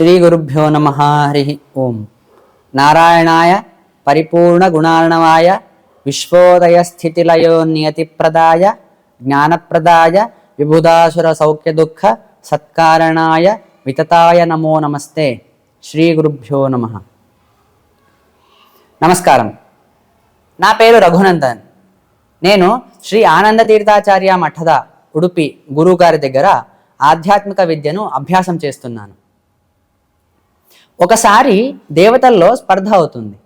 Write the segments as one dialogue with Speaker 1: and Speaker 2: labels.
Speaker 1: శ్రీ గురుభ్యో నమ. హరి ఓం. నారాయణాయ పరిపూర్ణ గుణార్ణవాయ విశ్వోదయ స్థితిలయో నియతిప్రదాయ జ్ఞానప్రదాయ విభుదాసుర సౌఖ్య దుఃఖ సత్కారణాయ వితతాయ నమో నమస్తే. శ్రీ గురుభ్యో నమ. నమస్కారం. నా పేరు రఘునందన్. నేను శ్రీ ఆనంద తీర్థాచార్య మఠద ఉడుపి గురువుగారి దగ్గర ఆధ్యాత్మిక విద్యను అభ్యాసం చేస్తున్నాను. ఒకసారి దేవతల్లో స్పర్ధ అవుతుంది.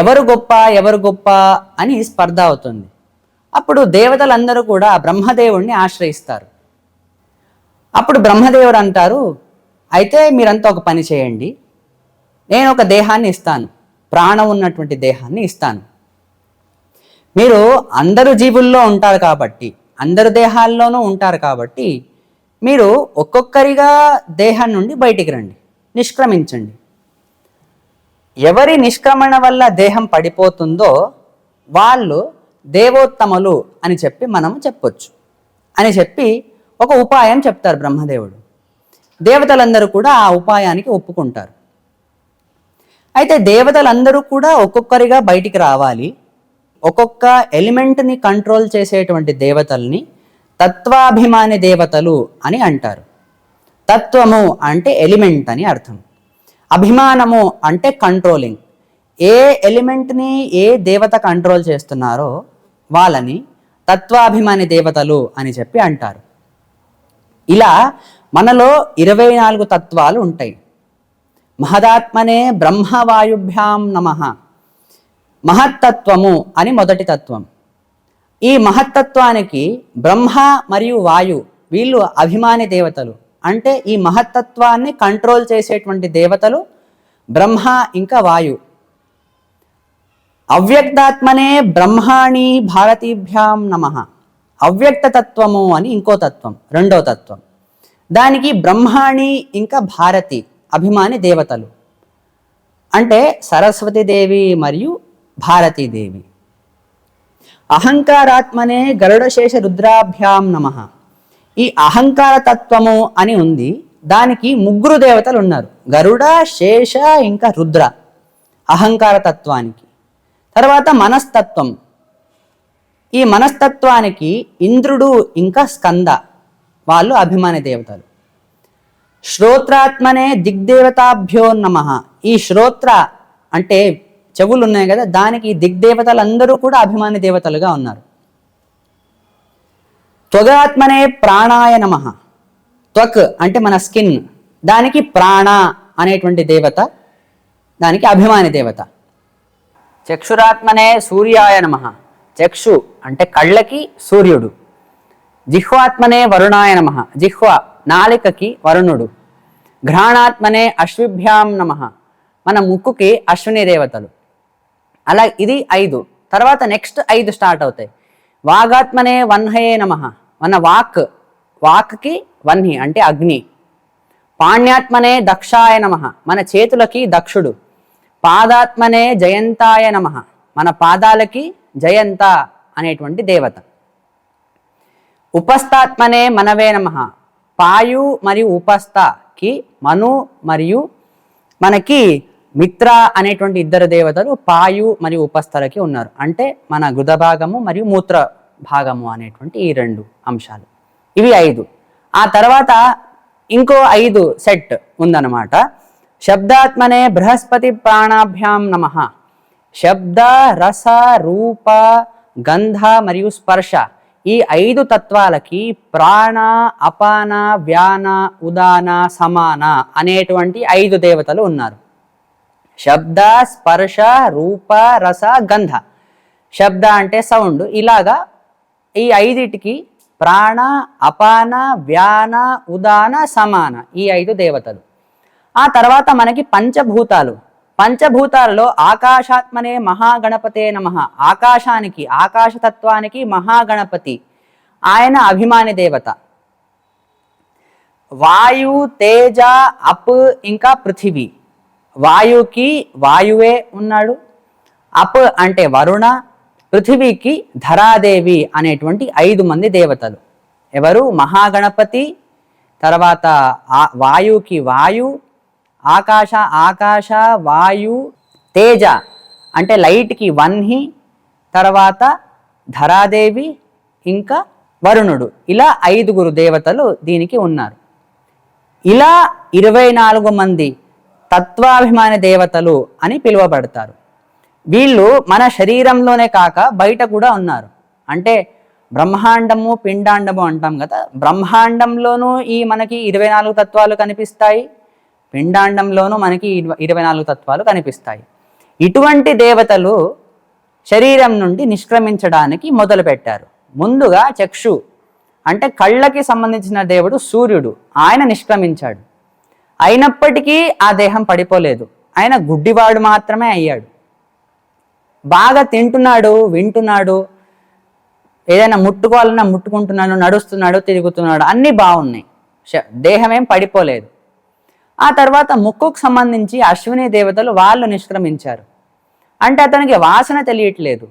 Speaker 1: ఎవరు గొప్ప ఎవరు గొప్ప అని స్పర్ధ అవుతుంది. అప్పుడు దేవతలందరూ కూడా బ్రహ్మదేవుణ్ణి ఆశ్రయిస్తారు. అప్పుడు బ్రహ్మదేవుడు అంటారు అయితే మీరంతా ఒక పని చేయండి. నేను ఒక దేహాన్ని ఇస్తాను. ప్రాణం ఉన్నటువంటి దేహాన్ని ఇస్తాను. మీరు అందరు జీవుల్లో ఉంటారు కాబట్టి అందరు దేహాల్లోనూ ఉంటారు కాబట్టి మీరు ఒక్కొక్కరిగా దేహం నుండి బయటికి రండి. నిష్క్రమించండి. ఎవరి నిష్క్రమణ వల్ల దేహం పడిపోతుందో వాళ్ళు దేవోత్తములు అని చెప్పి మనము చెప్పొచ్చు. అని చెప్పి ఒక ఉపాయం చెప్తారు బ్రహ్మదేవుడు. దేవతలందరూ కూడా ఆ ఉపాయానికి ఒప్పుకుంటారు. అయితే దేవతలందరూ కూడా ఒక్కొక్కరిగా బయటికి రావాలి. ఒక్కొక్క ఎలిమెంట్ని కంట్రోల్ చేసేటువంటి దేవతల్ని తత్వాభిమాని దేవతలు అని అంటారు. తత్వము అంటే ఎలిమెంట్ అని అర్థం. అభిమానము అంటే కంట్రోలింగ్ ఏ ఎలిమెంట్ని ఏ దేవత కంట్రోల్ చేస్తున్నారో వాళ్ళని తత్వాభిమాని దేవతలు అని చెప్పి అంటారు. ఇలా మనలో ఇరవై నాలుగు తత్వాలు ఉంటాయి. మహదాత్మనే బ్రహ్మవాయుభ్యాం నమ. మహత్తత్వము అని మొదటి తత్వం. ఈ మహత్తత్వానికి బ్రహ్మ మరియు వాయు వీళ్ళు అభిమాని దేవతలు. అంటే ఈ మహత్తత్వాన్ని కంట్రోల్ చేసేటువంటి దేవతలు బ్రహ్మ ఇంకా వాయు. అవ్యక్తాత్మనే బ్రహ్మాణి భారతీభ్యాం నమ. అవ్యక్త తత్వము అని ఇంకో తత్వం రెండో తత్వం. దానికి బ్రహ్మాణి ఇంకా భారతి అభిమాని దేవతలు. అంటే సరస్వతీదేవి మరియు భారతీదేవి అహంకారాత్మనే గరుడశేష రుద్రాభ్యాం నమ. ఈ అహంకార తత్వము అని ఉంది. దానికి ముగ్గురు దేవతలు ఉన్నారు. గరుడ శేష ఇంకా రుద్ర. అహంకార తత్వానికి. తర్వాత మనస్తత్వం. ఈ మనస్తత్వానికి ఇంద్రుడు ఇంకా స్కంద. వాళ్ళు అభిమాని దేవతలు. శ్రోత్రాత్మనే దిగ్దేవతాభ్యో నమ. ఈ శ్రోత్ర అంటే చెవులు ఉన్నాయి కదా దానికి దిగ్దేవతలందరూ కూడా అభిమాని దేవతలుగా ఉన్నారు. త్వగాత్మనే ప్రాణాయ నమ. త్వక్ అంటే మన స్కిన్. దానికి ప్రాణ అనేటువంటి దేవత దానికి అభిమాని దేవత. చక్షురాత్మనే సూర్యాయ నమ. చక్షు అంటే కళ్ళకి సూర్యుడు. జిహ్వాత్మనే వరుణాయ నమ. జిహ్వ నాలికకి వరుణుడు. ఘ్రాణాత్మనే అశ్విభ్యాం నమ. మన ముక్కుకి అశ్విని దేవతలు. అలా ఇది ఐదు. తర్వాత నెక్స్ట్ ఐదు స్టార్ట్ అవుతాయి. వాగాత్మనే వన్హయే నమ. మన వాక్ వాక్కి వన్హి అంటే అగ్ని. పాణ్యాత్మనే దక్షాయ నమ మన చేతులకి దక్షుడు. పాదాత్మనే జయంతాయ నమ మన పాదాలకి జయంత అనేటువంటి దేవత. ఉపస్థాత్మనే మనవే నమ పాయు మరియు ఉపస్థకి మను మరియు మనకి మిత్ర అనేటువంటి ఇద్దరు దేవతలు పాయు మరియు ఉపస్థలకి ఉన్నారు. అంటే మన గుద భాగము మరియు మూత్ర భాగము అనేటువంటి ఈ రెండు అంశాలు. ఇవి ఐదు. ఆ తర్వాత ఇంకో ఐదు సెట్ ఉందన్నమాట. శబ్దాత్మనే బృహస్పతి ప్రాణాభ్యాం నమ. శబ్ద రస రూప గంధ మరియు స్పర్శ ఈ ఐదు తత్వాలకి ప్రాణ అపాన వ్యాన ఉదాన సమాన అనేటువంటి ఐదు దేవతలు ఉన్నారు. శబ్ద స్పర్శ రూప రస గంధ. శబ్ద అంటే సౌండ్. ఇలాగా ఈ ఐదిటికి ప్రాణ అపాన వ్యాన ఉదాన సమాన ఈ ఐదు దేవతలు. ఆ తర్వాత మనకి పంచభూతాలు. పంచభూతాలలో ఆకాశాత్మనే మహాగణపతే నమ. ఆకాశానికి ఆకాశతత్వానికి మహాగణపతి. ఆయన అభిమాని దేవత. వాయు తేజ అప్ ఇంకా పృథివీ. వాయుకి వాయువే ఉన్నాడు. అప్ అంటే వరుణ పృథివీకి ధరాదేవి అనేటువంటి ఐదు మంది దేవతలు. ఎవరు? మహాగణపతి తర్వాత ఆ- వాయు ఆకాశ ఆకాశ వాయు తేజ అంటే లైట్కి వన్హి తర్వాత ధరాదేవి ఇంకా వరుణుడు. ఇలా ఐదుగురు దేవతలు దీనికి ఉన్నారు. ఇలా ఇరవై నాలుగు మంది తత్వాభిమాని దేవతలు అని పిలువబడతారు. వీళ్ళు మన శరీరంలోనే కాక బయట కూడా ఉన్నారు. అంటే బ్రహ్మాండము పిండాండము అంటాం కదా. బ్రహ్మాండంలోనూ ఈ మనకి ఇరవై నాలుగు తత్వాలు కనిపిస్తాయి. పిండాండంలోనూ మనకి ఇరవై- నాలుగు తత్వాలు కనిపిస్తాయి. ఇటువంటి దేవతలు శరీరం నుండి నిష్క్రమించడానికి మొదలుపెట్టారు. ముందుగా చక్షు. అంటే కళ్ళకి సంబంధించిన దేవుడు సూర్యుడు. ఆయన నిష్క్రమించాడు. అయినప్పటికీ ఆ దేహం పడిపోలేదు. ఆయన గుడ్డివాడు మాత్రమే అయ్యాడు. బాగా తింటున్నాడు వింటున్నాడు ఏదైనా ముట్టుకోవాలన్నా ముట్టుకుంటున్నాడు నడుస్తున్నాడు తిరుగుతున్నాడు అన్నీ బాగున్నాయి. దేహం ఏం పడిపోలేదు. ఆ తర్వాత ముక్కుకు సంబంధించి అశ్విని దేవతలు వాళ్ళు నిష్క్రమించారు. అంటే అతనికి వాసన తెలియట్లేదు.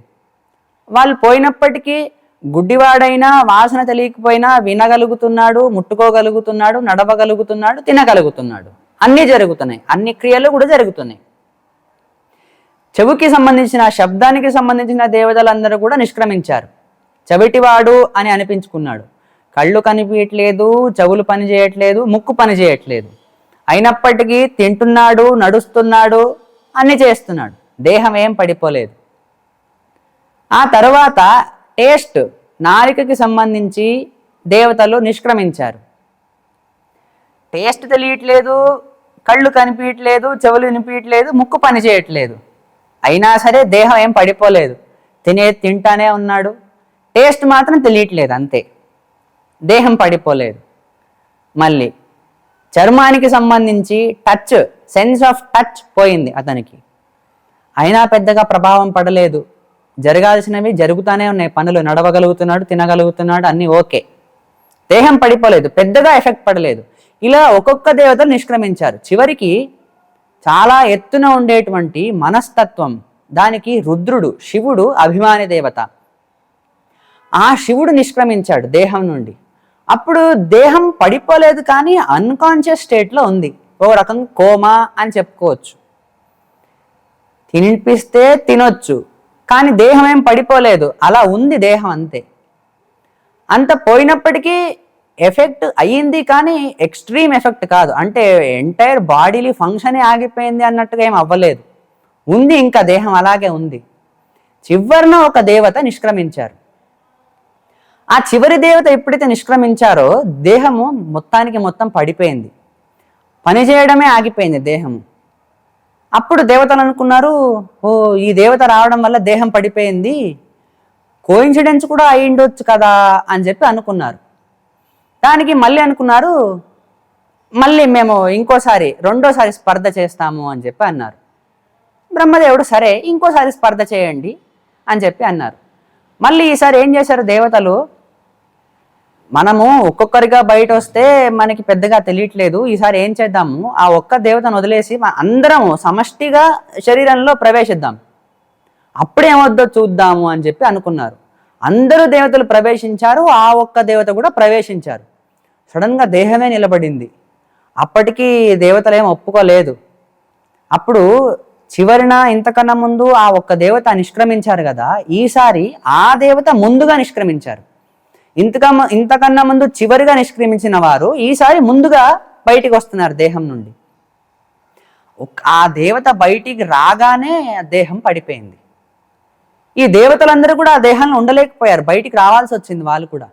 Speaker 1: వాళ్ళు పోయినప్పటికీ గుడ్డివాడైనా వాసన తెలియకపోయినా వినగలుగుతున్నాడు ముట్టుకోగలుగుతున్నాడు నడవగలుగుతున్నాడు తినగలుగుతున్నాడు. అన్నీ జరుగుతున్నాయి. అన్ని క్రియలు కూడా జరుగుతున్నాయి. చెవుకి సంబంధించిన శబ్దానికి సంబంధించిన దేవతలందరూ కూడా నిష్క్రమించారు. చెవిటివాడు అని అనిపించుకున్నాడు. కళ్ళు కనిపించట్లేదు చెవులు పని చేయట్లేదు ముక్కు పని చేయట్లేదు. అయినప్పటికీ తింటున్నాడు నడుస్తున్నాడు అన్ని చేస్తున్నాడు. దేహం ఏం పడిపోలేదు. ఆ తర్వాత టేస్ట్ నాలికకి సంబంధించి దేవతలు నిష్క్రమించారు. టేస్ట్ తెలియట్లేదు కళ్ళు కనిపించట్లేదు చెవులు వినిపించట్లేదు ముక్కు పని చేయట్లేదు. అయినా సరే దేహం ఏం పడిపోలేదు. తినే తింటానే ఉన్నాడు. టేస్ట్ మాత్రం తెలియట్లేదు అంతే. దేహం పడిపోలేదు. మళ్ళీ చర్మానికి సంబంధించి టచ్ సెన్స్ ఆఫ్ టచ్ పోయింది అతనికి. అయినా పెద్దగా ప్రభావం పడలేదు. జరగాల్సినవి జరుగుతూనే ఉన్నాయి. పనులు నడవగలుగుతున్నాడు తినగలుగుతున్నాడు అన్నీ ఓకే. దేహం పడిపోలేదు పెద్దగా ఎఫెక్ట్ పడలేదు. ఇలా ఒక్కొక్క దేవతలు నిష్క్రమించారు. చివరికి చాలా ఎత్తున ఉండేటువంటి మనస్తత్వం. దానికి రుద్రుడు శివుడు అభిమాని దేవత. ఆ శివుడు నిష్క్రమించాడు దేహం నుండి. అప్పుడు దేహం పడిపోలేదు కానీ అన్కాన్షియస్ స్టేట్లో ఉంది. ఓ రకం కోమా అని చెప్పుకోవచ్చు. తినిపిస్తే తినొచ్చు కానీ దేహం ఏం పడిపోలేదు. అలా ఉంది దేహం అంతే. అంత పోయినప్పటికీ ఎఫెక్ట్ అయ్యింది కానీ ఎక్స్ట్రీమ్ ఎఫెక్ట్ కాదు. అంటే ఎంటైర్ బాడీలీ ఫంక్షనే ఆగిపోయింది అన్నట్టుగా ఏం అవ్వలేదు. ఉంది ఇంకా దేహం అలాగే ఉంది. చివరిన ఒక దేవత నిష్క్రమించారు. ఆ చివరి దేవత ఎప్పుడైతే నిష్క్రమించారో దేహము మొత్తానికి మొత్తం పడిపోయింది. పని చేయడమే ఆగిపోయింది దేహము. అప్పుడు దేవతలు అనుకున్నారు ఓ ఈ దేవత రావడం వల్ల దేహం పడిపోయింది. కోయిన్సిడెన్స్ కూడా అయి ఉండొచ్చు కదా అని చెప్పి అనుకున్నారు. దానికి మళ్ళీ అనుకున్నారు మళ్ళీ మేము ఇంకోసారి రెండోసారి స్పర్ధ చేస్తాము అని చెప్పి అన్నారు. బ్రహ్మదేవుడు సరే ఇంకోసారి స్పర్ధ చేయండి అని చెప్పి అన్నారు. మళ్ళీ ఈసారి ఏం చేశారు దేవతలు? మనము ఒక్కొక్కరిగా బయట వస్తే మనకి పెద్దగా తెలియట్లేదు. ఈసారి ఏం చేద్దాము? ఆ ఒక్క దేవతను వదిలేసి మన అందరము సమష్టిగా శరీరంలో ప్రవేశిద్దాం. అప్పుడేమొద్దో చూద్దాము అని చెప్పి అనుకున్నారు. అందరూ దేవతలు ప్రవేశించారు ఆ ఒక్క దేవత కూడా ప్రవేశించారు. సడన్గా దేహమే నిలబడింది. అప్పటికీ దేవతలు ఏం ఒప్పుకోలేదు. అప్పుడు చివరిన ఇంతకన్నా ముందు ఆ ఒక్క దేవత నిష్క్రమించారు కదా ఈసారి ఆ దేవత ముందుగా నిష్క్రమించారు. ఇంతక ఇంతకన్నా ముందు చివరిగా నిష్క్రమించిన వారు ఈసారి ముందుగా బయటికి వస్తున్నారు దేహం నుండి. ఒక్- ఆ దేవత బయటికి రాగానే దేహం పడిపోయింది. ఈ దేవతలందరూ కూడా ఆ దేహంలో ఉండలేకపోయారు. బయటికి రావాల్సి వచ్చింది వాళ్ళు కూడా.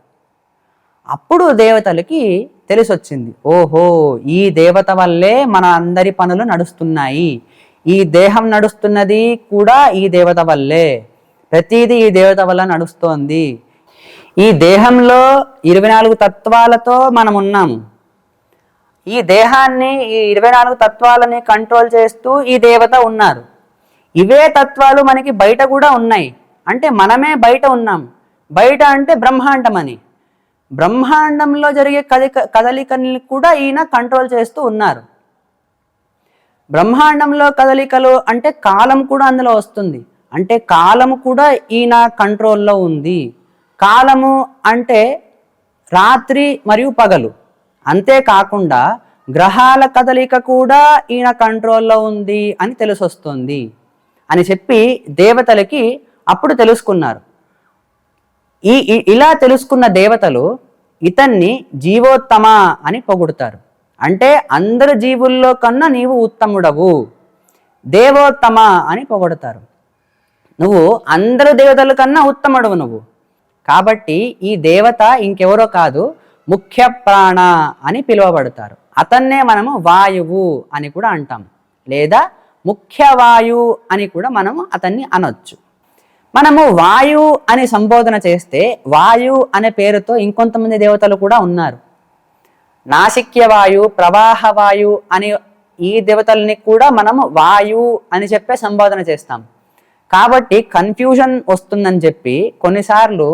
Speaker 1: అప్పుడు దేవతలకి తెలిసొచ్చింది ఓహో ఈ దేవత వల్లే మన అందరి పనులు నడుస్తున్నాయి. ఈ దేహం నడుస్తున్నది కూడా ఈ దేవత వల్లే. ప్రతిదీ ఈ దేవత వల్ల నడుస్తోంది. ఈ దేహంలో ఇరవై నాలుగు తత్వాలతో మనం ఉన్నాము ఈ దేహాన్ని ఈ ఇరవై నాలుగు తత్వాలని కంట్రోల్ చేస్తూ ఈ దేవత ఉన్నారు. ఇవే తత్వాలు మనకి బయట కూడా ఉన్నాయి. అంటే మనమే బయట ఉన్నాం. బయట అంటే బ్రహ్మాండం అని బ్రహ్మాండంలో జరిగే కదిక కదలికల్ని కూడా ఈయన కంట్రోల్ చేస్తూ ఉన్నారు. బ్రహ్మాండంలో కదలికలు అంటే కాలం కూడా అందులో వస్తుంది. అంటే కాలం కూడా ఈయన కంట్రోల్లో ఉంది. కాలము అంటే రాత్రి మరియు పగలు. అంతేకాకుండా గ్రహాల కదలిక కూడా ఈయన కంట్రోల్లో ఉంది అని తెలిసొస్తుంది. అని చెప్పి దేవతలకి అప్పుడు తెలుసుకున్నారు. ఈ ఇలా తెలుసుకున్న దేవతలు ఇతన్ని జీవోత్తమ అని పొగుడుతారు. అంటే అందరు జీవుల్లో కన్నా నీవు ఉత్తముడవు దేవోత్తమ అని పొగడతారు. నువ్వు అందరు దేవతల కన్నా ఉత్తముడవు నువ్వు. కాబట్టి ఈ దేవత ఇంకెవరో కాదు ముఖ్య ప్రాణ అని పిలువబడతారు. అతన్నే మనము వాయువు అని కూడా అంటాం. లేదా ముఖ్య వాయు అని కూడా మనము అతన్ని అనొచ్చు. మనము వాయు అని సంబోధన చేస్తే వాయు అనే పేరుతో ఇంకొంతమంది దేవతలు కూడా ఉన్నారు. నాసిక్య వాయు ప్రవాహ వాయు అని ఈ దేవతల్ని కూడా మనము వాయు అని చెప్పే సంబోధన చేస్తాం. కాబట్టి కన్ఫ్యూజన్ వస్తుందని చెప్పి కొన్నిసార్లు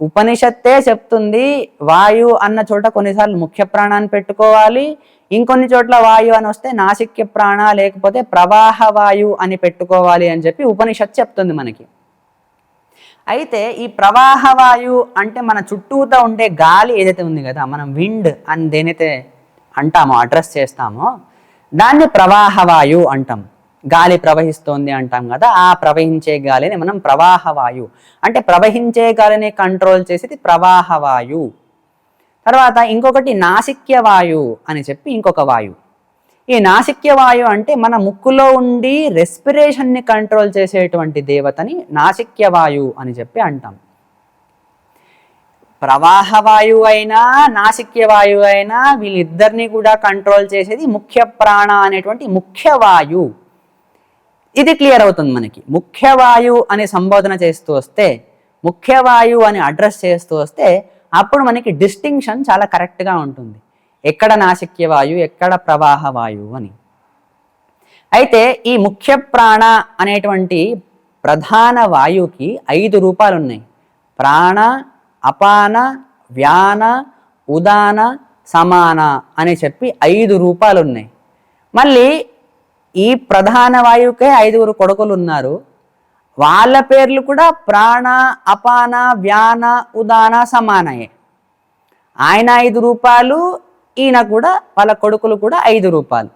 Speaker 1: ఉపనిషత్తే చెప్తుంది వాయు అన్న చోట కొన్నిసార్లు ముఖ్య ప్రాణాన్ని పెట్టుకోవాలి ఇంకొన్ని చోట్ల వాయు అని వస్తే నాసిక్య ప్రాణ లేకపోతే ప్రవాహ వాయు అని పెట్టుకోవాలి అని చెప్పి ఉపనిషత్ చెప్తుంది మనకి. అయితే ఈ ప్రవాహ వాయు అంటే మన చుట్టూతో ఉండే గాలి ఏదైతే ఉంది కదా మనం విండ్ అని దేనైతే అంటామో అడ్రస్ చేస్తామో దాన్ని ప్రవాహ వాయు అంటాం. గాలి ప్రవహిస్తోంది అంటాం కదా ఆ ప్రవహించే గాలిని మనం ప్రవాహ వాయు. అంటే ప్రవహించే గాలిని కంట్రోల్ చేసేది ప్రవాహ వాయు. తర్వాత ఇంకొకటి నాసిక్య వాయు అని చెప్పి ఇంకొక వాయు. ఈ నాసిక్య వాయు అంటే మన ముక్కులో ఉండి రెస్పిరేషన్ని కంట్రోల్ చేసేటువంటి దేవతని నాసిక్య వాయు అని చెప్పి అంటాం. ప్రవాహ వాయువు అయినా నాసిక్య వాయువు అయినా వీళ్ళిద్దరిని కూడా కంట్రోల్ చేసేది ముఖ్య ప్రాణ అనేటువంటి ముఖ్య వాయు. ఇది క్లియర్ అవుతుంది మనకి. ముఖ్యవాయు అని సంబోధన చేస్తూ వస్తే ముఖ్యవాయు అని అడ్రస్ చేస్తూ వస్తే అప్పుడు మనకి డిస్టింక్షన్ చాలా కరెక్ట్గా ఉంటుంది. ఎక్కడ నాసిక్య వాయువు ఎక్కడ ప్రవాహ వాయువు అని. అయితే ఈ ముఖ్య ప్రాణ అనేటువంటి ప్రధాన వాయువుకి ఐదు రూపాలు ఉన్నాయి. ప్రాణ అపాన వ్యాన ఉదాన సమాన అని చెప్పి ఐదు రూపాలు ఉన్నాయి. మళ్ళీ ఈ ప్రధాన వాయువుకే ఐదుగురు కొడుకులు ఉన్నారు. వాళ్ళ పేర్లు కూడా ప్రాణ అపాన వ్యాన ఉదాన సమానయే. ఆయన ఐదు రూపాయలు ఈయన కూడా వాళ్ళ కొడుకులు కూడా ఐదు రూపాయలు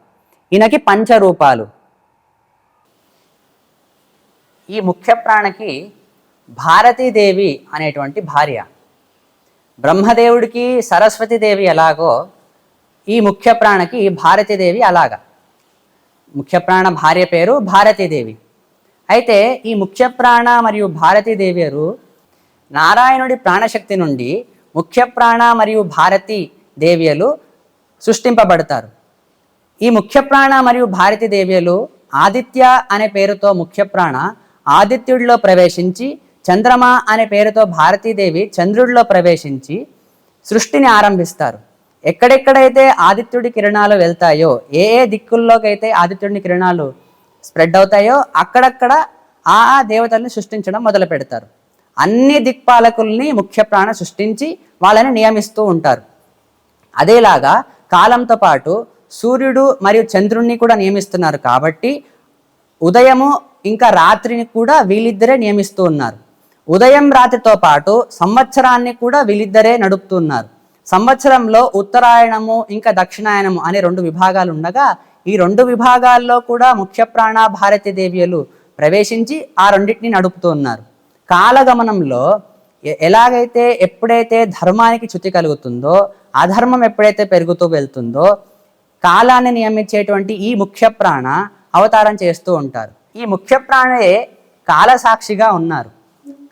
Speaker 1: ఈయనకి పంచ రూపాలు ఈ ముఖ్య ప్రాణకి భారతీదేవి అనేటువంటి భార్య. బ్రహ్మదేవుడికి సరస్వతీదేవి ఎలాగో ఈ ముఖ్య ప్రాణకి భారతీదేవి అలాగా. ముఖ్య ప్రాణ భార్య పేరు భారతీదేవి. అయితే ఈ ముఖ్య ప్రాణ మరియు భారతీదేవి గారు నారాయణుడి ప్రాణశక్తి నుండి ముఖ్య ప్రాణ మరియు భారతీ దేవియలు సృష్టింపబడతారు. ఈ ముఖ్య ప్రాణ మరియు భారతీ దేవియలు ఆదిత్య అనే పేరుతో ముఖ్య ప్రాణ ఆదిత్యుడిలో ప్రవేశించి చంద్రమ అనే పేరుతో భారతీదేవి చంద్రుడిలో ప్రవేశించి సృష్టిని ఆరంభిస్తారు. ఎక్కడెక్కడైతే ఆదిత్యుడి కిరణాలు వెళ్తాయో ఏ ఏ దిక్కుల్లోకైతే ఆదిత్యుడి కిరణాలు స్ప్రెడ్ అవుతాయో అక్కడక్కడ ఆ ఆ దేవతల్ని సృష్టించడం మొదలు పెడతారు. అన్ని దిక్పాలకుల్ని ముఖ్య ప్రాణ సృష్టించి వాళ్ళని నియమిస్తూ ఉంటారు. అదేలాగా కాలంతో పాటు సూర్యుడు మరియు చంద్రుణ్ణి కూడా నియమిస్తున్నారు కాబట్టి ఉదయము ఇంకా రాత్రిని కూడా వీళ్ళిద్దరే నియమిస్తూ ఉన్నారు. ఉదయం రాత్రితో పాటు సంవత్సరాన్ని కూడా వీళ్ళిద్దరే నడుపుతున్నారు సంవత్సరంలో ఉత్తరాయణము ఇంకా దక్షిణాయనము అనే రెండు విభాగాలు ఉండగా ఈ రెండు విభాగాల్లో కూడా ముఖ్య ప్రాణ భారతీ దేవియలు ప్రవేశించి ఆ రెండింటిని నడుపుతూ ఉన్నారు. కాలగమనంలో ఎలాగైతే ఎప్పుడైతే ధర్మానికి చ్యుతి కలుగుతుందో అధర్మం ఎప్పుడైతే పెరుగుతూ వెళ్తుందో కాలాన్ని నియమించేటువంటి ఈ ముఖ్య ప్రాణ అవతారం చేస్తూ ఉంటారు. ఈ ముఖ్య ప్రాణయే కాల సాక్షిగా ఉన్నారు.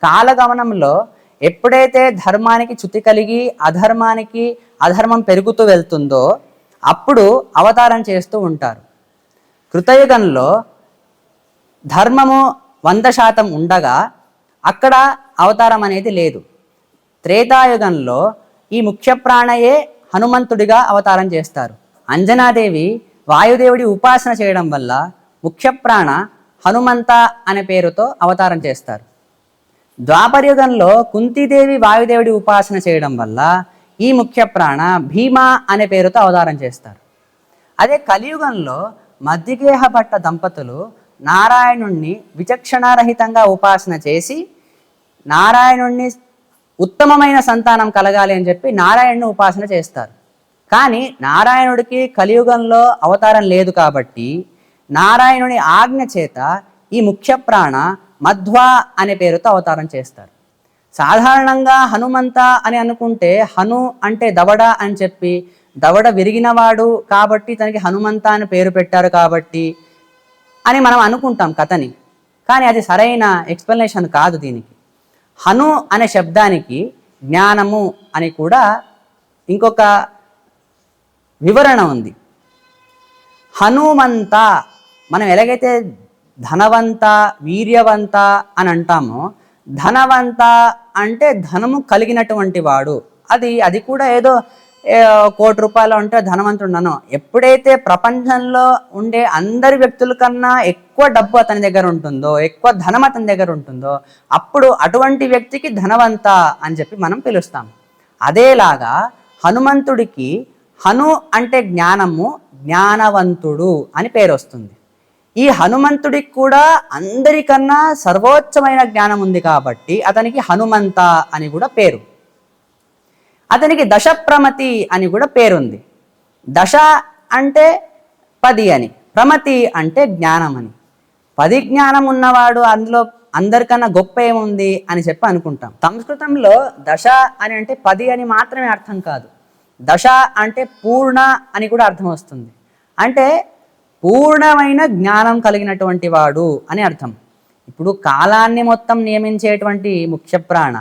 Speaker 1: కాలగమనంలో ఎప్పుడైతే ధర్మానికి చ్యుతి కలిగి అధర్మానికి అధర్మం పెరుగుతూ వెళ్తుందో అప్పుడు అవతారం చేస్తూ ఉంటారు. కృతయుగంలో ధర్మము వంద శాతం ఉండగా అక్కడ అవతారం అనేది లేదు. త్రేతాయుగంలో ఈ ముఖ్య ప్రాణయే హనుమంతుడిగా అవతారం చేస్తారు. అంజనాదేవి వాయుదేవుడి ఉపాసన చేయడం వల్ల ముఖ్య ప్రాణ హనుమంత అనే పేరుతో అవతారం చేస్తారు. ద్వాపరయుగంలో కుంతీదేవి వాయుదేవుడి ఉపాసన చేయడం వల్ల ఈ ముఖ్య ప్రాణ భీమా అనే పేరుతో అవతారం చేస్తారు. అదే కలియుగంలో మధ్యగేహ భట్ట దంపతులు నారాయణుణ్ణి విచక్షణారహితంగా ఉపాసన చేసి నారాయణుణ్ణి ఉత్తమమైన సంతానం కలగాలి అని చెప్పి నారాయణ్ని ఉపాసన చేస్తారు. కానీ నారాయణుడికి కలియుగంలో అవతారం లేదు కాబట్టి నారాయణుని ఆజ్ఞ చేత ఈ ముఖ్య ప్రాణ మధ్వ అనే పేరుతో అవతారం చేస్తారు. సాధారణంగా హనుమంత అని అనుకుంటే హను అంటే దవడ అని చెప్పి దవడ విరిగినవాడు కాబట్టి తనకి హనుమంత అని పేరు పెట్టారు కాబట్టి అని మనం అనుకుంటాం కథని. కానీ అది సరైన ఎక్స్ప్లెనేషన్ కాదు దీనికి. హను అనే శబ్దానికి జ్ఞానము అని కూడా ఇంకొక వివరణ ఉంది. హనుమంత మనం ఎలాగైతే ధనవంత వీర్యవంత అని అంటామో ధనవంత అంటే ధనము కలిగినటువంటి వాడు. అది అది కూడా ఏదో కోటి రూపాయలు అంటే ధనవంతుడు. ఎప్పుడైతే ప్రపంచంలో ఉండే అందరి వ్యక్తుల కన్నా ఎక్కువ డబ్బు అతని దగ్గర ఉంటుందో ఎక్కువ ధనం అతని దగ్గర ఉంటుందో అప్పుడు అటువంటి వ్యక్తికి ధనవంత అని చెప్పి మనం పిలుస్తాం. అదేలాగా హనుమంతుడికి హను అంటే జ్ఞానము జ్ఞానవంతుడు అని పేరు వస్తుంది ఈ హనుమంతుడికి కూడా అందరికన్నా సర్వోచ్చమైన జ్ఞానం ఉంది కాబట్టి అతనికి హనుమంత అని కూడా పేరు. అతనికి దశప్రమతి అని కూడా పేరుంది. దశ అంటే పది అని ప్రమతి అంటే జ్ఞానం అని. పది జ్ఞానం ఉన్నవాడు అందులో అందరికన్నా గొప్ప ఏముంది అని చెప్పి అనుకుంటాం. సంస్కృతంలో దశ అని అంటే పది అని మాత్రమే అర్థం కాదు. దశ అంటే పూర్ణ అని కూడా అర్థం వస్తుంది. అంటే పూర్ణమైన జ్ఞానం కలిగినటువంటి వాడు అని అర్థం. ఇప్పుడు కాలాన్ని మొత్తం నియమించేటువంటి ముఖ్య ప్రాణ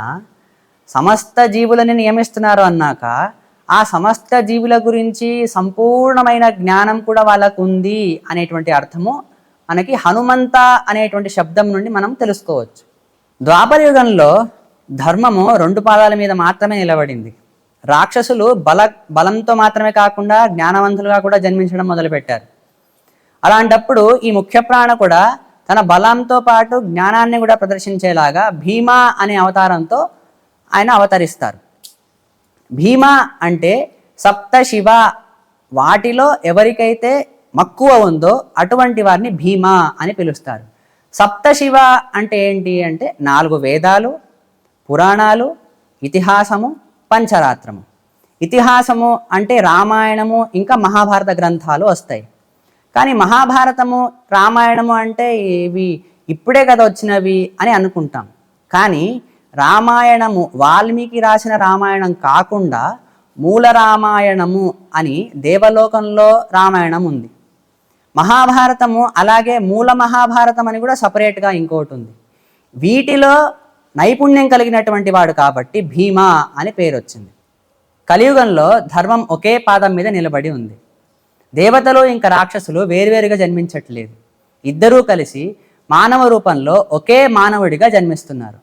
Speaker 1: సమస్త జీవులని నియమిస్తున్నారు అన్నాక ఆ సమస్త జీవుల గురించి సంపూర్ణమైన జ్ఞానం కూడా వాళ్ళకు ఉంది అనేటువంటి అర్థము మనకి హనుమంత అనేటువంటి శబ్దం నుండి మనం తెలుసుకోవచ్చు. ద్వాపర యుగంలో ధర్మము రెండు పాదాల మీద మాత్రమే నిలబడింది. రాక్షసులు బల బలంతో మాత్రమే కాకుండా జ్ఞానవంతులుగా కూడా జన్మించడం మొదలుపెట్టారు. అలాంటప్పుడు ఈ ముఖ్య ప్రాణ కూడా తన బలంతో పాటు జ్ఞానాన్ని కూడా ప్రదర్శించేలాగా భీమా అనే అవతారంతో ఆయన అవతరిస్తారు. భీమా అంటే సప్త శివ వాటిలో ఎవరికైతే మక్కువ ఉందో అటువంటి వారిని భీమా అని పిలుస్తారు. సప్త శివ అంటే ఏంటి అంటే నాలుగు వేదాలు పురాణాలు ఇతిహాసము పంచరాత్రము. ఇతిహాసము అంటే రామాయణము ఇంకా మహాభారత గ్రంథాలు వస్తాయి. కానీ మహాభారతము రామాయణము అంటే ఇవి ఇప్పుడే కదా వచ్చినవి అని అనుకుంటాం. కానీ రామాయణము వాల్మీకి రాసిన రామాయణం కాకుండా మూల రామాయణము అని దేవలోకంలో రామాయణం ఉంది. మహాభారతము అలాగే మూల మహాభారతం అని కూడా సపరేట్గా ఇంకోటి ఉంది. వీటిలో నైపుణ్యం కలిగినటువంటి వాడు కాబట్టి భీమా అని పేరు వచ్చింది కలియుగంలో ధర్మం ఒకే పాదం మీద నిలబడి ఉంది. దేవతలు ఇంకా రాక్షసులు వేరువేరుగా జన్మించట్లేదు. ఇద్దరూ కలిసి మానవ రూపంలో ఒకే మానవుడిగా జన్మిస్తున్నారు.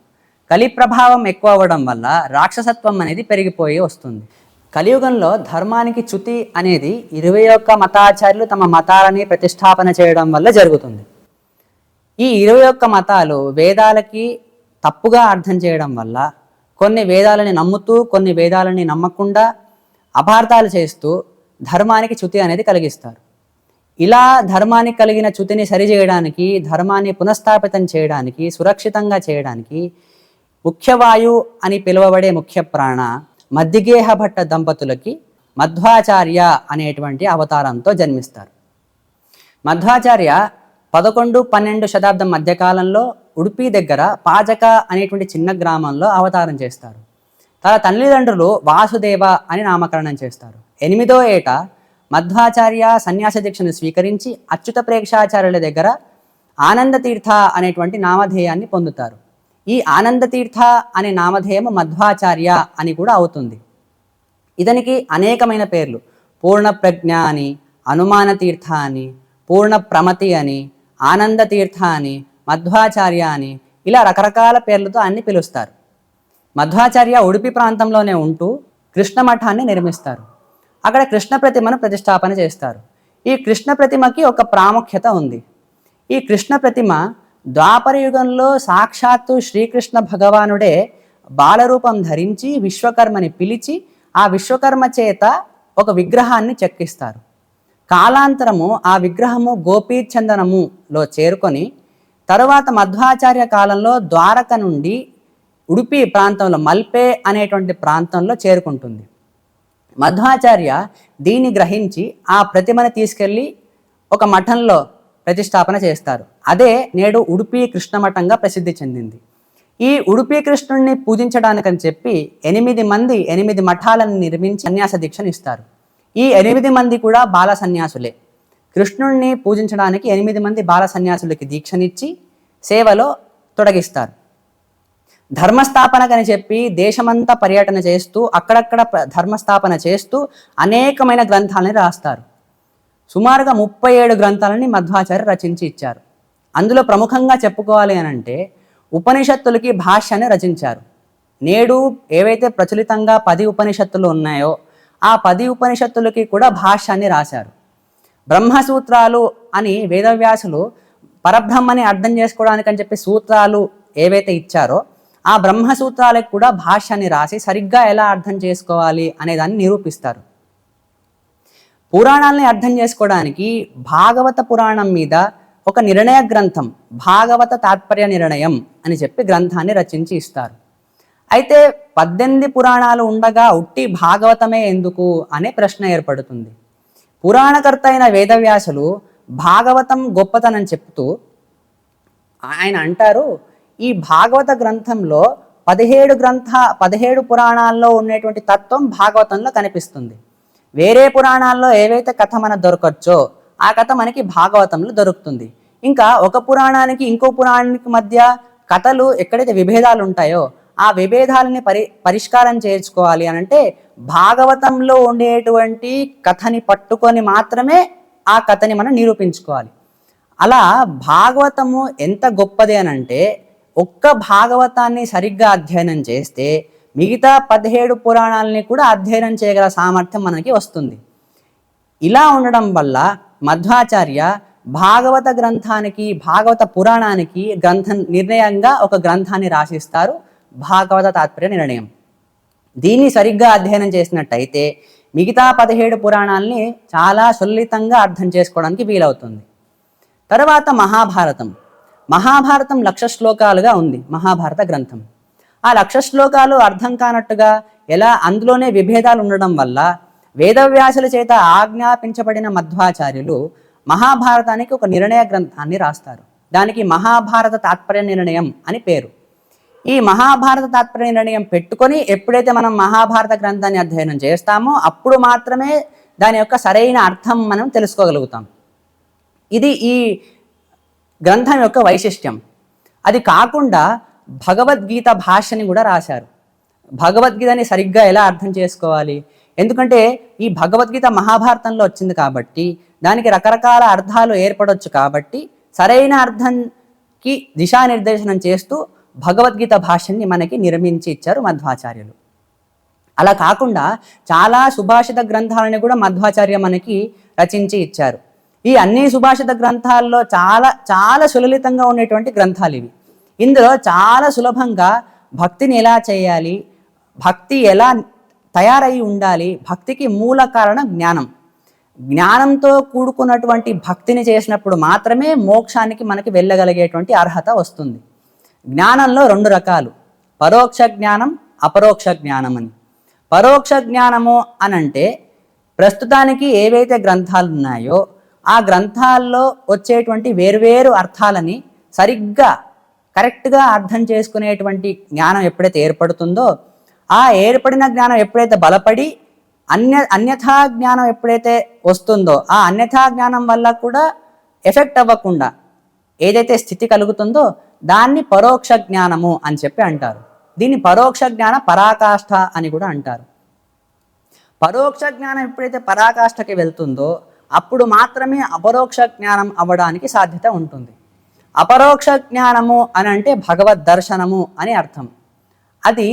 Speaker 1: కలి ప్రభావం ఎక్కువ అవ్వడం వల్ల రాక్షసత్వం అనేది పెరిగిపోయి వస్తుంది. కలియుగంలో ధర్మానికి చ్యుతి అనేది ఇరవై ఒక్క మతాచార్యులు తమ మతాలని ప్రతిష్టాపన చేయడం వల్ల జరుగుతుంది. ఈ ఇరవై ఒక్క మతాలు వేదాలకి తప్పుగా అర్థం చేయడం వల్ల కొన్ని వేదాలని నమ్ముతూ కొన్ని వేదాలని నమ్మకుండా అపార్థాలు చేస్తూ ధర్మానికి చ్యుతి అనేది కలిగిస్తారు. ఇలా ధర్మానికి కలిగిన చ్యుతిని సరిచేయడానికి ధర్మాన్ని పునఃస్థాపితం చేయడానికి సురక్షితంగా చేయడానికి ముఖ్యవాయు అని పిలువబడే ముఖ్య ప్రాణ మద్దిగేహ భట్ట దంపతులకి మధ్వాచార్య అనేటువంటి అవతారంతో జన్మిస్తారు. మధ్వాచార్య పదకొండు పన్నెండు శతాబ్దం మధ్యకాలంలో ఉడిపి దగ్గర పాజక అనేటువంటి చిన్న గ్రామంలో అవతారం చేస్తారు. తన తల్లిదండ్రులు వాసుదేవ అని నామకరణం చేస్తారు. ఎనిమిదో ఏట మధ్వాచార్య సన్యాస దీక్షను స్వీకరించి అచ్యుత ప్రేక్షాచార్యుల దగ్గర ఆనంద తీర్థ అనేటువంటి నామధేయాన్ని పొందుతారు. ఈ ఆనంద తీర్థ అనే నామధేయము మధ్వాచార్య అని కూడా అవుతుంది. ఇతనికి అనేకమైన పేర్లు. పూర్ణ ప్రజ్ఞ అని అనుమాన తీర్థ అని పూర్ణ ప్రమతి అని ఆనంద తీర్థ అని మధ్వాచార్య అని ఇలా రకరకాల పేర్లతో అన్ని పిలుస్తారు. మధ్వాచార్య ఉడిపి ప్రాంతంలోనే ఉంటూ కృష్ణ మఠాన్ని నిర్మిస్తారు. అక్కడ కృష్ణ ప్రతిమను ప్రతిష్టాపన చేస్తారు. ఈ కృష్ణ ప్రతిమకి ఒక ప్రాముఖ్యత ఉంది. ఈ కృష్ణ ప్రతిమ ద్వాపర యుగంలో సాక్షాత్తు శ్రీకృష్ణ భగవానుడే బాలరూపం ధరించి విశ్వకర్మని పిలిచి ఆ విశ్వకర్మ చేత ఒక విగ్రహాన్ని చెక్కిస్తారు. కాలాంతరము ఆ విగ్రహము గోపీచందనములో చేరుకొని తరువాత మధ్వాచార్య కాలంలో ద్వారక నుండి ఉడిపి ప్రాంతంలో మల్పే అనేటువంటి ప్రాంతంలో చేరుకుంటుంది. మధ్వాచార్య దీన్ని గ్రహించి ఆ ప్రతిమను తీసుకెళ్ళి ఒక మఠంలో ప్రతిష్టాపన చేస్తారు. అదే నేడు ఉడుపి కృష్ణ మఠంగా ప్రసిద్ధి చెందింది. ఈ ఉడుపి కృష్ణుడిని పూజించడానికని చెప్పి ఎనిమిది మంది ఎనిమిది మఠాలను నిర్మించి సన్యాస దీక్షను ఇస్తారు. ఈ ఎనిమిది మంది కూడా బాల సన్యాసులే. కృష్ణుణ్ణి పూజించడానికి ఎనిమిది మంది బాల సన్యాసులకి దీక్షనిచ్చి సేవలో తొడగిస్తారు. ధర్మస్థాపనకని చెప్పి దేశమంతా పర్యటన చేస్తూ అక్కడక్కడ ధర్మస్థాపన చేస్తూ అనేకమైన గ్రంథాలని రాస్తారు. సుమారుగా ముప్పై ఏడు గ్రంథాలని మధ్వాచార్య రచించి ఇచ్చారు. అందులో ప్రముఖంగా చెప్పుకోవాలి అని అంటే ఉపనిషత్తులకి భాష్యాన్ని రచించారు. నేడు ఏవైతే ప్రచురితంగా పది ఉపనిషత్తులు ఉన్నాయో ఆ పది ఉపనిషత్తులకి కూడా భాష్యాన్ని రాశారు. బ్రహ్మసూత్రాలు అని వేదవ్యాసులు పరబ్రహ్మని అర్థం చేసుకోవడానికి అని చెప్పి సూత్రాలు ఏవైతే ఇచ్చారో ఆ బ్రహ్మసూత్రాలకు కూడా భాష్యాన్ని రాసి సరిగ్గా ఎలా అర్థం చేసుకోవాలి అనే దాన్ని నిరూపిస్తారు. పురాణాలని అర్థం చేసుకోవడానికి భాగవత పురాణం మీద ఒక నిర్ణయ గ్రంథం భాగవత తాత్పర్య నిర్ణయం అని చెప్పి గ్రంథాన్ని రచించి ఇస్తారు. అయితే పద్దెనిమిది పురాణాలు ఉండగా ఉట్టి భాగవతమే ఎందుకు అనే ప్రశ్న ఏర్పడుతుంది. పురాణకర్త అయిన వేదవ్యాసులు భాగవతం గొప్పతనం చెప్తూ ఆయన అంటారు ఈ భాగవత గ్రంథంలో పదిహేడు గ్రంథ పదిహేడు పురాణాల్లో ఉండేటువంటి తత్వం భాగవతంలో కనిపిస్తుంది. వేరే పురాణాల్లో ఏవైతే కథ మన దొరకచ్చో ఆ కథ మనకి భాగవతంలో దొరుకుతుంది. ఇంకా ఒక పురాణానికి ఇంకో పురాణానికి మధ్య కథలు ఎక్కడైతే విభేదాలు ఉంటాయో ఆ విభేదాలని పరి పరిష్కారం చేర్చుకోవాలి అని అంటే భాగవతంలో ఉండేటువంటి కథని పట్టుకొని మాత్రమే ఆ కథని మనం నిరూపించుకోవాలి. అలా భాగవతము ఎంత గొప్పది అని అంటే ఒక్క భాగవతాన్ని సరిగ్గా అధ్యయనం చేస్తే మిగతా పదిహేడు పురాణాలని కూడా అధ్యయనం చేయగల సామర్థ్యం మనకి వస్తుంది. ఇలా ఉండడం వల్ల మధ్వాచార్య భాగవత గ్రంథానికి భాగవత పురాణానికి గ్రంథం నిర్ణయంగా ఒక గ్రంథాన్ని రాసిస్తారు. భాగవత తాత్పర్య నిర్ణయం. దీన్ని సరిగ్గా అధ్యయనం చేసినట్టయితే మిగతా పదిహేడు పురాణాలని చాలా సులలితంగా అర్థం చేసుకోవడానికి వీలవుతుంది. తర్వాత మహాభారతం. మహాభారతం లక్ష శ్లోకాలుగా ఉంది మహాభారత గ్రంథం. ఆ లక్ష శ్లోకాలు అర్థం కానట్టుగా ఎలా అందులోనే విభేదాలు ఉండడం వల్ల వేదవ్యాసుల చేత ఆజ్ఞాపించబడిన మధ్వాచార్యులు మహాభారతానికి ఒక నిర్ణయ గ్రంథాన్ని రాస్తారు. దానికి మహాభారత తాత్పర్య నిర్ణయం అని పేరు. ఈ మహాభారత తాత్పర్య నిర్ణయం పెట్టుకొని ఎప్పుడైతే మనం మహాభారత గ్రంథాన్ని అధ్యయనం చేస్తామో అప్పుడు మాత్రమే దాని యొక్క సరైన అర్థం మనం తెలుసుకోగలుగుతాం. ఇది ఈ గ్రంథం యొక్క వైశిష్ట్యం. అది కాకుండా భగవద్గీత భాషని కూడా రాశారు. భగవద్గీతని సరిగ్గా ఎలా అర్థం చేసుకోవాలి? ఎందుకంటే ఈ భగవద్గీత మహాభారతంలో వచ్చింది కాబట్టి దానికి రకరకాల అర్థాలు ఏర్పడవచ్చు కాబట్టి సరైన అర్థంకి దిశానిర్దేశనం చేస్తూ భగవద్గీత భాషని మనకి నిర్మించి ఇచ్చారు మధ్వాచార్యులు. అలా కాకుండా చాలా సుభాషిత గ్రంథాలని కూడా మధ్వాచార్య మనకి రచించి ఇచ్చారు. ఈ అన్ని సుభాషిత గ్రంథాల్లో చాలా చాలా సులలితంగా ఉండేటువంటి గ్రంథాలు ఇవి. ఇందులో చాలా సులభంగా భక్తిని ఎలా చేయాలి భక్తి ఎలా తయారై ఉండాలి భక్తికి మూల కారణం జ్ఞానం. జ్ఞానంతో కూడుకున్నటువంటి భక్తిని చేసినప్పుడు మాత్రమే మోక్షానికి మనకి వెళ్ళగలిగేటువంటి అర్హత వస్తుంది. జ్ఞానంలో రెండు రకాలు. పరోక్ష జ్ఞానం అపరోక్ష జ్ఞానం అని. పరోక్ష జ్ఞానము అనంటే ప్రస్తుతానికి ఏవైతే గ్రంథాలు ఉన్నాయో ఆ గ్రంథాల్లో వచ్చేటువంటి వేరువేరు అర్థాలని సరిగ్గా కరెక్ట్గా అర్థం చేసుకునేటువంటి జ్ఞానం ఎప్పుడైతే ఏర్పడుతుందో ఆ ఏర్పడిన జ్ఞానం ఎప్పుడైతే బలపడి అన్య అన్యథా జ్ఞానం ఎప్పుడైతే వస్తుందో ఆ అన్యథా జ్ఞానం వల్ల కూడా ఎఫెక్ట్ అవ్వకుండా ఏదైతే స్థితి కలుగుతుందో దాన్ని పరోక్ష జ్ఞానము అని చెప్పి అంటారు. దీన్ని పరోక్ష జ్ఞాన పరాకాష్ఠ అని కూడా అంటారు. పరోక్ష జ్ఞానం ఎప్పుడైతే పరాకాష్ఠకి వెళ్తుందో అప్పుడు మాత్రమే అపరోక్ష జ్ఞానం అవ్వడానికి సాధ్యత ఉంటుంది. అపరోక్ష జ్ఞానము అని అంటే భగవద్ దర్శనము అని అర్థం. అది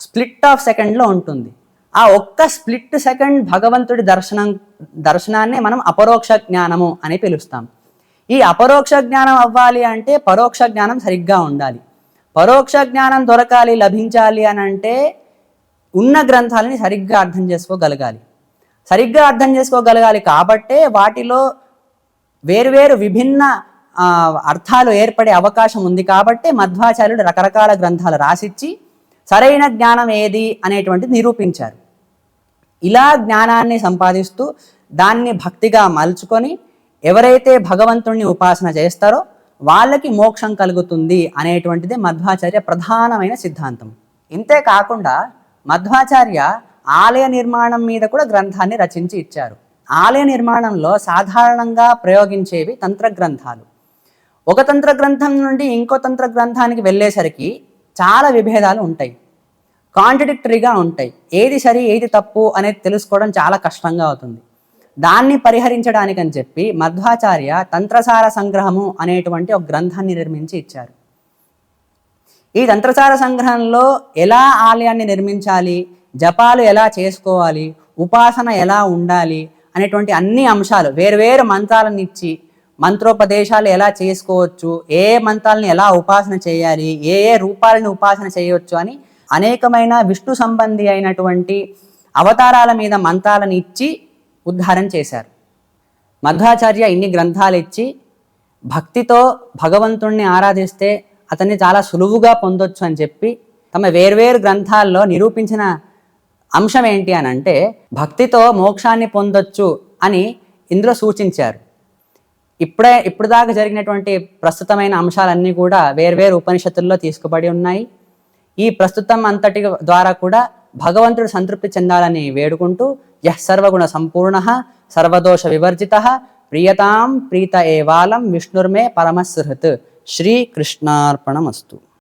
Speaker 1: స్ప్లిట్ ఆఫ్ సెకండ్లో ఉంటుంది. ఆ ఒక్క స్ప్లిట్ సెకండ్ భగవంతుడి దర్శనం దర్శనాన్ని మనం అపరోక్ష జ్ఞానము అని పిలుస్తాం. ఈ అపరోక్ష జ్ఞానం అవ్వాలి అంటే పరోక్ష జ్ఞానం సరిగ్గా ఉండాలి. పరోక్ష జ్ఞానం దొరకాలి లభించాలి అని అంటే ఉన్న గ్రంథాలని సరిగ్గా అర్థం చేసుకోగలగాలి. సరిగ్గా అర్థం చేసుకోగలగాలి కాబట్టే వాటిలో వేరువేరు విభిన్న అర్థాలు ఏర్పడే అవకాశం ఉంది కాబట్టి మధ్వాచార్యుడు రకరకాల గ్రంథాలు రాసిచ్చి సరైన జ్ఞానం ఏది అనేటువంటిది నిరూపించారు. ఇలా జ్ఞానాన్ని సంపాదిస్తూ దాన్ని భక్తిగా మలుచుకొని ఎవరైతే భగవంతుణ్ణి ఉపాసన చేస్తారో వాళ్ళకి మోక్షం కలుగుతుంది అనేటువంటిది మధ్వాచార్య ప్రధానమైన సిద్ధాంతం. ఇంతే కాకుండా మధ్వాచార్య ఆలయ నిర్మాణం మీద కూడా గ్రంథాన్ని రచించి ఇచ్చారు. ఆలయ నిర్మాణంలో సాధారణంగా ప్రయోగించేవి తంత్ర గ్రంథాలు ఒక తంత్ర గ్రంథం నుండి ఇంకో తంత్ర గ్రంథానికి వెళ్ళేసరికి చాలా విభేదాలు ఉంటాయి. కాంట్రడిక్టరీగా ఉంటాయి. ఏది సరి ఏది తప్పు అనేది తెలుసుకోవడం చాలా కష్టంగా అవుతుంది. దాన్ని పరిహరించడానికని చెప్పి మధ్వాచార్య తంత్రసార సంగ్రహము అనేటువంటి ఒక గ్రంథాన్ని నిర్మించి ఇచ్చారు. ఈ తంత్రసార సంగ్రహంలో ఎలా ఆలయాన్ని నిర్మించాలి? జపాలు ఎలా చేసుకోవాలి? ఉపాసన ఎలా ఉండాలి? అనేటువంటి అన్ని అంశాలు వేరువేరు మంత్రాలను ఇచ్చి మంత్రోపదేశాలు ఎలా చేసుకోవచ్చు? ఏ ఏ మంత్రాలను ఎలా ఉపాసన చేయాలి? ఏ ఏ రూపాలను ఉపాసన చేయవచ్చు అని అనేకమైన విష్ణు సంబంధి అయినటువంటి అవతారాల మీద మంత్రాలను ఇచ్చి ఉద్ధారం చేశారు. మధ్వాచార్య ఇన్ని గ్రంథాలు ఇచ్చి భక్తితో భగవంతుణ్ణి ఆరాధిస్తే అతన్ని చాలా సులువుగా పొందొచ్చు అని చెప్పి తమ వేర్వేరు గ్రంథాల్లో నిరూపించిన అంశం ఏంటి అని అంటే భక్తితో మోక్షాన్ని పొందొచ్చు అని ఇందులో సూచించారు. ఇప్పుడే ఇప్పుడు దాకా జరిగినటువంటి ప్రస్తుతమైన అంశాలన్నీ కూడా వేర్వేరు ఉపనిషత్తుల్లో తీసుకుబడి ఉన్నాయి. ఈ ప్రస్తుతం అంతటి ద్వారా కూడా భగవంతుడు సంతృప్తి చెందాలని వేడుకుంటూ యః సర్వగుణ సంపూర్ణ సర్వదోష వివర్జిత ప్రియతాం ప్రీత ఏవాలం విష్ణుర్మే పరమసృహత్ శ్రీకృష్ణార్పణమస్తు